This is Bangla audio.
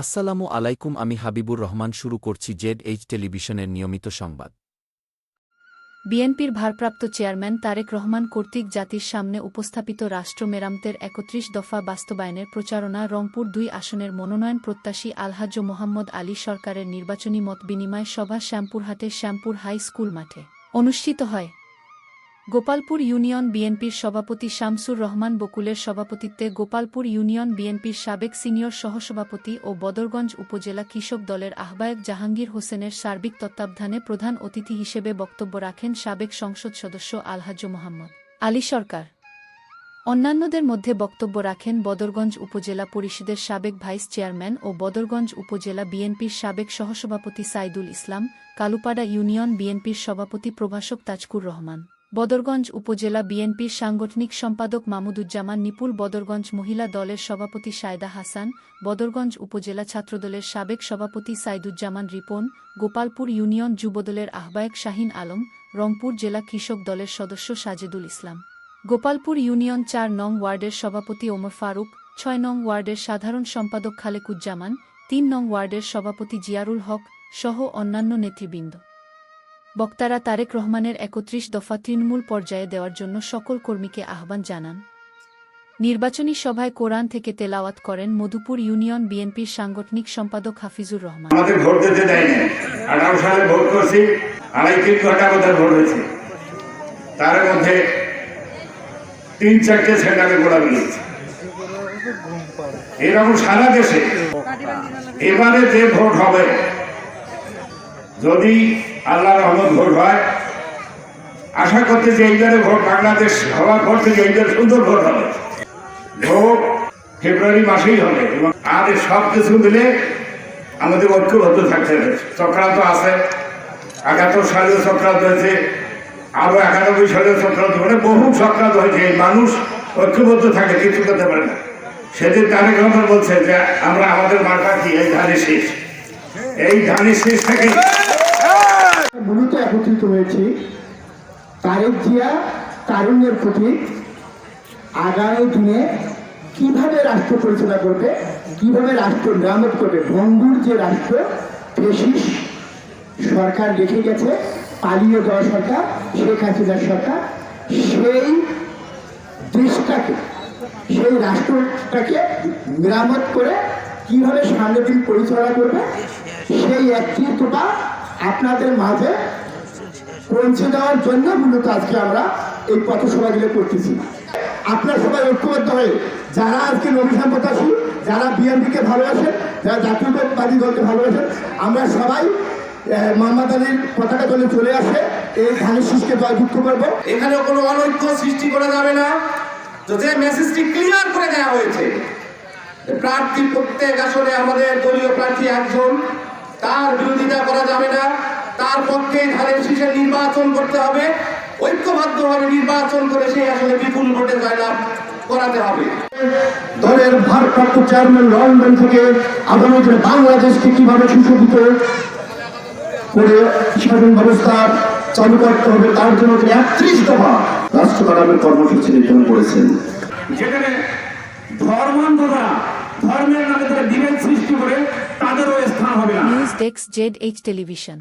আসসালামু আলাইকুম, আমি হাবিবুর রহমান শুরু করছি জেড এইচ টেলিভিশনের নিয়মিত সংবাদ। বিএনপির ভারপ্রাপ্ত চেয়ারম্যান তারেক রহমান কর্তৃক জাতির সামনে উপস্থাপিত রাষ্ট্র মেরামতের একত্রিশ দফা বাস্তবায়নের প্রচারণা রংপুর দুই আসনের মনোনয়ন প্রত্যাশী আলহাজ্য মোহাম্মদ আলী সরকারের নির্বাচনী মত বিনিময় সভা শ্যামপুরহাটে শ্যামপুর হাই স্কুল মাঠে। অনুষ্ঠিত হয়। গোপালপুর ইউনিয়ন বিএনপির সভাপতি শামসুর রহমান বকুলের সভাপতিত্বে গোপালপুর ইউনিয়ন বিএনপির সাবেক সিনিয়র সহসভাপতি ও বদরগঞ্জ উপজেলা কৃষক দলের আহ্বায়ক জাহাঙ্গীর হোসেনের সার্বিক তত্ত্বাবধানে প্রধান অতিথি হিসেবে বক্তব্য রাখেন সাবেক সংসদ সদস্য আলহাজ্য মোহাম্মদ আলী সরকার। অন্যান্যদের মধ্যে বক্তব্য রাখেন বদরগঞ্জ উপজেলা পরিষদের সাবেক ভাইস চেয়ারম্যান ও বদরগঞ্জ উপজেলা বিএনপির সাবেক সহসভাপতি সাইদুল ইসলাম, কালুপাড়া ইউনিয়ন বিএনপির সভাপতি প্রভাষক তাজকুর রহমান। বদরগঞ্জ উপজেলা বিএনপির সাংগঠনিক সম্পাদক মামুদুজ্জামান নিপুল বদরগঞ্জ মহিলা দলের সভাপতি সায়দা হাসান, বদরগঞ্জ উপজেলা ছাত্রদলের সাবেক সভাপতি সাইদুজ্জামান রিপন, গোপালপুর ইউনিয়ন যুবদলের আহ্বায়ক শাহিন আলম, রংপুর জেলা কৃষক দলের সদস্য সাজেদুল ইসলাম। গোপালপুর ইউনিয়ন চার নং ওয়ার্ডের সভাপতি ওমর ফারুক, ছয় নং ওয়ার্ডের সাধারণ সম্পাদক খালেকুজ্জামান, তিন নং ওয়ার্ডের সভাপতি জিয়ারুল হক সহ অন্যান্য নেতৃবৃন্দ। বক্তারা তারেক রহমানের একত্রিশ দফা তৃণমূল পর্যায়ে দেওয়ার জন্য সকল কর্মীকে আহ্বান জানান। নির্বাচনী সভায় কোরআন থেকে তেলাওয়াত করেন মধুপুর ইউনিয়ন বিএনপির সাংগঠনিক সম্পাদক হাফিজুর রহমান। আমাদের ভোট দিতে দেয়নি আঠারো সালে ভোট করছি, আড়াই তিন ঘণ্টা ভোট হয়েছে। তার মধ্যে তিন চারটে সেন্টারে গোড়া এরকম সারা দেশে এবারে যে ভোট হবে যদি আল্লাহ রহমত ভোট হয়, আশা করতে যে এইবারে ভোট বাংলাদেশ হওয়ার পর থেকে এইবার সুন্দর ভোট হবে। ভোট ফেব্রুয়ারি মাসেই হবে এবং আর সব কিছু মিলে আমাদের ঐক্যবদ্ধ থাকতে হবে। চক্রান্ত আছে, একাত্তর সালেও চক্রান্ত হয়েছে আরও একানব্বই সালেও চক্রান্ত মানে বহু চক্রান্ত হয়েছে, এই মানুষ ঐক্যবদ্ধ থাকে, কিছু করতে পারে না। সেদিন তারেক রহমান বলছে যে, আমরা আমাদের মার্কা কি? এই ধারে শেষ। এই ধানের শেষ থেকে মূলত একত্রিত হয়েছি তারেক জিয়া, তারুণ্যের প্রতি আগামী দিনে কীভাবে রাষ্ট্র পরিচালনা করবে, কীভাবে রাষ্ট্র মেরামত করবে বন্ধুর যে রাষ্ট্র, ফেসিস সরকার রেখে গেছে, পালিয়ে যাওয়া সরকার, শেখ হাসিনার সরকার, সেই দেশটাকে, সেই রাষ্ট্রটাকে মেরামত করে কীভাবে সামনের দিন পরিচালনা করবে সেই একত্রিতটা আপনাদের মাঝে পৌঁছে দেওয়ার জন্য মূলত আজকে আমরা এই পথসভাগুলো করতেছি। আপনার সবাই ঐক্যবদ্ধ হয়ে, যারা আজকে নবীন প্রত্যাশী যারা বিএনপিকে ভালোবাসেন, যারা জাতীয়তাবাদী দলকে ভালোবাসেন, আমরা সবাই মোহাম্মদ আলীর পতাকা দলে চলে আসে, এই ধানের শীষকে জয়যুক্ত করব। এখানে কোনো অনৈক্য সৃষ্টি করা যাবে না। যে মেসেজটি ক্লিয়ার করে দেওয়া হয়েছে, প্রার্থী প্রত্যেক আসনে আমাদের দলীয় প্রার্থী একজন। তার বিরোধিতা করা যাবে না। তার পক্ষে ধানের শীষের নির্বাচন করতে হবে। ঐক্যবদ্ধভাবে নির্বাচন করে সেই আসলে বিপুল ভোটে জয়লাভ করাতে হবে। দলের ভারপ্রাপ্ত চেয়ারম্যান লন্ডন থেকে আগামী দিনে বাংলাদেশকে কীভাবে সুশোভিত করে স্বাধীন ব্যবস্থা চালু করতে হবে তার জন্য তিনি একত্রিশ দফা রাষ্ট্র কারামের কর্মসূচি নির্ধারণ করেছেন। যেখানে ধর্মান্ধরা ধর্মের নামে তারা বিভেদ সৃষ্টি করে তাদেরও স্থান হবে না। News desk Z H television.